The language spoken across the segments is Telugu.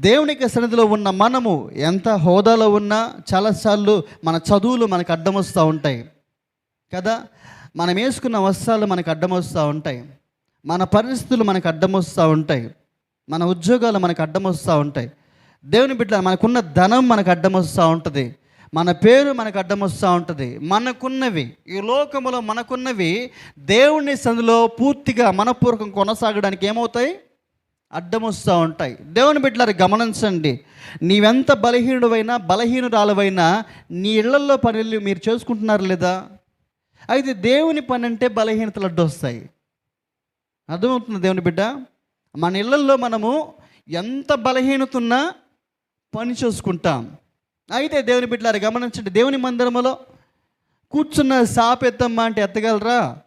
దేవునికి సన్నిధిలో ఉన్న మనము ఎంత హోదాలో ఉన్నా చాలాసార్లు మన చదువులు మనకు అడ్డం వస్తూ ఉంటాయి. కదా? మనం వేసుకున్న వస్త్రాలు మనకు అడ్డం వస్తూ ఉంటాయి. మన పరిస్థితులు మనకు అడ్డం వస్తూ ఉంటాయి. మన ఉద్యోగాలు మనకు అడ్డం వస్తూ ఉంటాయి. దేవుని బిడ్డ మనకున్న ధనం మనకు అడ్డం వస్తూ ఉంటుంది. మన పేరు మనకు అడ్డం వస్తూ ఉంటుంది. మనకున్నవి ఈ లోకములో మనకున్నవి దేవుని సందులో పూర్తిగా మనపూర్వకం కొనసాగడానికి ఏమవుతాయి? అడ్డం వస్తూ ఉంటాయి. దేవుని బిడ్డలారు గమనించండి. నీవెంత బలహీనుడైనా బలహీనురాలువైనా నీ ఇళ్ళల్లో పనులు మీరు చేసుకుంటున్నారు లేదా? అయితే దేవుని పని అంటే బలహీనతలు అడ్డొస్తాయి. అర్థమవుతుంది దేవుని బిడ్డ? మన ఇళ్ళల్లో మనము ఎంత బలహీనత ఉన్నా పని చూసుకుంటాం. అయితే దేవుని బిడ్డలారు గమనించండి. దేవుని మందిరములో కూర్చున్న సాపెత్తమ్మ అంటే ఎత్తగలరా?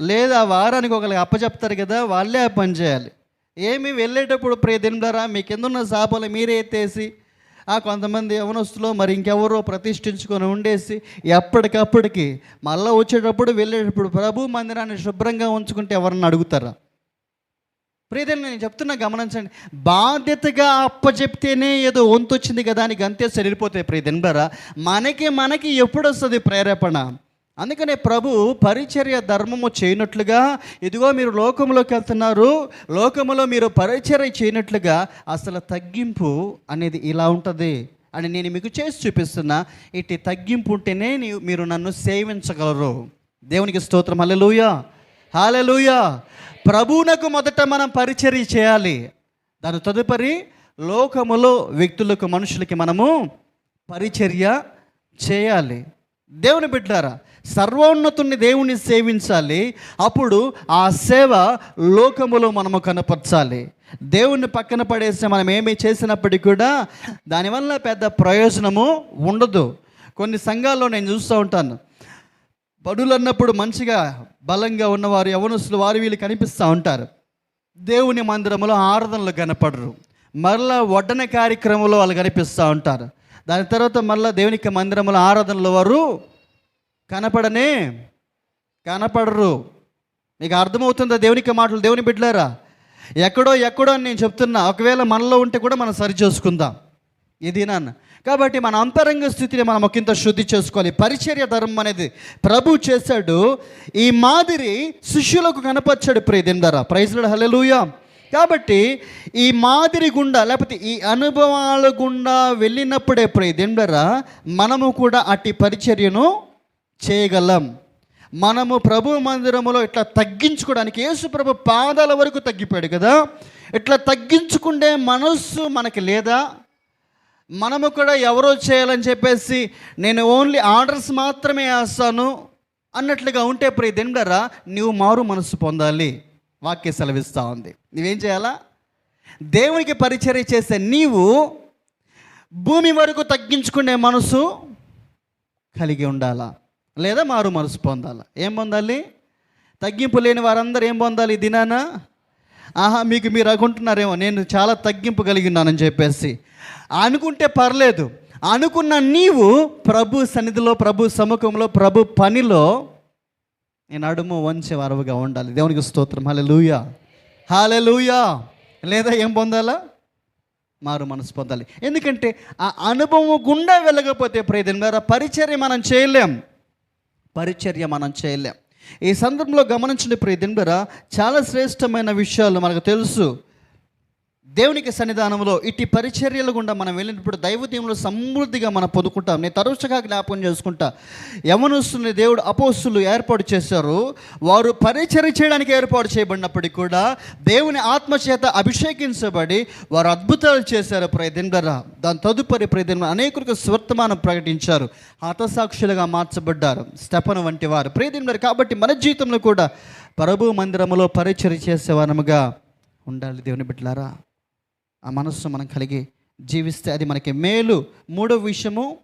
లేదా వారానికి ఒకరికి అప్పచెప్తారు కదా వాళ్ళే ఆ పని చేయాలి. ఏమి వెళ్ళేటప్పుడు ప్రియ మీ కింద ఉన్న సాపలు మీరే ఎత్తేసి ఆ కొంతమంది యవనస్తులు మరి ఇంకెవరో ప్రతిష్ఠించుకొని ఉండేసి ఎప్పటికప్పటికి మళ్ళీ వచ్చేటప్పుడు వెళ్ళేటప్పుడు ప్రభు మందిరాన్ని శుభ్రంగా ఉంచుకుంటే ఎవరన్నా అడుగుతారా? ప్రియదని నేను చెప్తున్నా గమనించండి. బాధ్యతగా అప్పచెప్తేనే ఏదో వంతు వచ్చింది కదా అని అంతే సరిపోతాయి ప్రియదన్బరా మనకి మనకి ఎప్పుడు వస్తుంది ప్రేరేపణ? అందుకనే ప్రభు పరిచర్య ధర్మము చేయనట్లుగా ఇదిగో మీరు లోకంలోకి వెళ్తున్నారు లోకములో మీరు పరిచర్య చేయనట్లుగా అసలు తగ్గింపు అనేది ఇలా ఉంటుంది అని నేను మీకు చేసి చూపిస్తున్నా. ఇటు తగ్గింపు ఉంటేనే మీరు నన్ను సేవించగలరు. దేవునికి స్తోత్రం. హల్లెలూయా. హాలెలూయా ప్రభువునకు మొదట మనం పరిచర్య చేయాలి. దాని తదుపరి లోకములో వ్యక్తులకు మనుషులకి మనము పరిచర్య చేయాలి. దేవుని బిడ్డారా సర్వోన్నతుని దేవుని సేవించాలి. అప్పుడు ఆ సేవ లోకములో మనము కనపరచాలి. దేవుణ్ణి పక్కన పడేసి మనం ఏమి చేసినప్పటికీ కూడా దానివల్ల పెద్ద ప్రయోజనము ఉండదు. కొన్ని సంఘాల్లో నేను చూస్తూ ఉంటాను. బడులు అన్నప్పుడు మంచిగా బలంగా ఉన్నవారు యవనస్తులు వారు వీళ్ళు కనిపిస్తూ ఉంటారు. దేవుని మందిరంలో ఆరాధనలు కనపడరు. మరలా వడ్డన కార్యక్రమంలో వాళ్ళు కనిపిస్తూ ఉంటారు. దాని తర్వాత మళ్ళీ దేవునికి మందిరంలో ఆరాధనలు వారు కనపడనే కనపడరు. మీకు అర్థమవుతుందా దేవునికి మాటలు? దేవుని బిడ్డలారా ఎక్కడో ఎక్కడో అని నేను చెప్తున్నా. ఒకవేళ మనలో ఉంటే కూడా మనం సరి చేసుకుందాం. ఇది నాన్న. కాబట్టి మన అంతరంగ స్థితిని మనం ఒకంత శుద్ధి చేసుకోవాలి. పరిచర్య ధర్మం అనేది ప్రభు చేశాడు. ఈ మాదిరి శిష్యులకు కనపరిచాడు ప్రియదిన ధర హలెలుయా హల్లెలూయా. కాబట్టి ఈ మాదిరి గుండా లేకపోతే ఈ అనుభవాల గుండా వెళ్ళినప్పుడే ప్రియదిన మనము కూడా అట్టి పరిచర్యను చేయగలం. మనము ప్రభు మందిరములో ఇట్లా తగ్గించుకోవడానికి యేసు ప్రభు పాదాల వరకు తగ్గిపోయాడు కదా. ఇట్లా తగ్గించుకుండే మనస్సు మనకి లేదా? మనము కూడా ఎవరో చేయాలని చెప్పేసి నేను ఓన్లీ ఆర్డర్స్ మాత్రమే వేస్తాను అన్నట్లుగా ఉంటే ప్రియ దిండరా నువ్వు మారు మనస్సు పొందాలి. వాక్య సెలవిస్తూ ఉంది. నువ్వేం చేయాలా? దేవునికి పరిచర్య చేసే నీవు భూమి వరకు తగ్గించుకునే మనసు కలిగి ఉండాలా? లేదా మారు మనసు పొందాలా? ఏం పొందాలి? తగ్గింపు లేని వారందరూ ఏం పొందాలి దినాన? ఆహా మీకు మీరు అనుకుంటున్నారేమో నేను చాలా తగ్గింపు కలిగి ఉన్నానని చెప్పేసి. అనుకుంటే పర్లేదు. అనుకున్న నీవు ప్రభు సన్నిధిలో ప్రభు సముఖంలో ప్రభు పనిలో నేను అడుము వంచే వరవుగా ఉండాలి. దేవునికి స్తోత్రం. హాలే లూయ లేదా ఏం పొందాలా? మారు మనసు పొందాలి. ఎందుకంటే ఆ అనుభవం గుండా వెళ్ళకపోతే ప్రియదం గారు పరిచర్య మనం చేయలేం. పరిచర్య మనం చేయలేం. ఈ సందర్భంలో గమనించిన ప్రియ దింబరా చాలా శ్రేష్టమైన విషయాలు మనకు తెలుసు. దేవునికి సన్నిధానంలో ఇట్టి పరిచర్యల గుండా మనం వెళ్ళినప్పుడు దైవదీయంలో సమృద్ధిగా మనం పొందుకుంటాం. నేను తరచుగా జ్ఞాపకం చేసుకుంటా. యవనస్తుల్ని దేవుడు అపోస్తులు ఏర్పాటు చేశారు. వారు పరిచర్య చేయడానికి ఏర్పాటు చేయబడినప్పటికీ కూడా దేవుని ఆత్మచేత అభిషేకించబడి వారు అద్భుతాలు చేశారు. ప్రయదిందరా దాని తదుపరి ప్రయదిన అనేకులకు స్వర్తమానం ప్రకటించారు. హతసాక్షులుగా మార్చబడ్డారు. స్టెపన్ వంటి వారు. ప్రియదిందరు కాబట్టి మన జీవితంలో కూడా ప్రభు మందిరములో పరిచర్య చేసేవారముగా ఉండాలి దేవుని బిడ్డలారా. ఆ మనస్సు మనం కలిగి జీవిస్తే అది మనకి మేలు. మూడో విషయము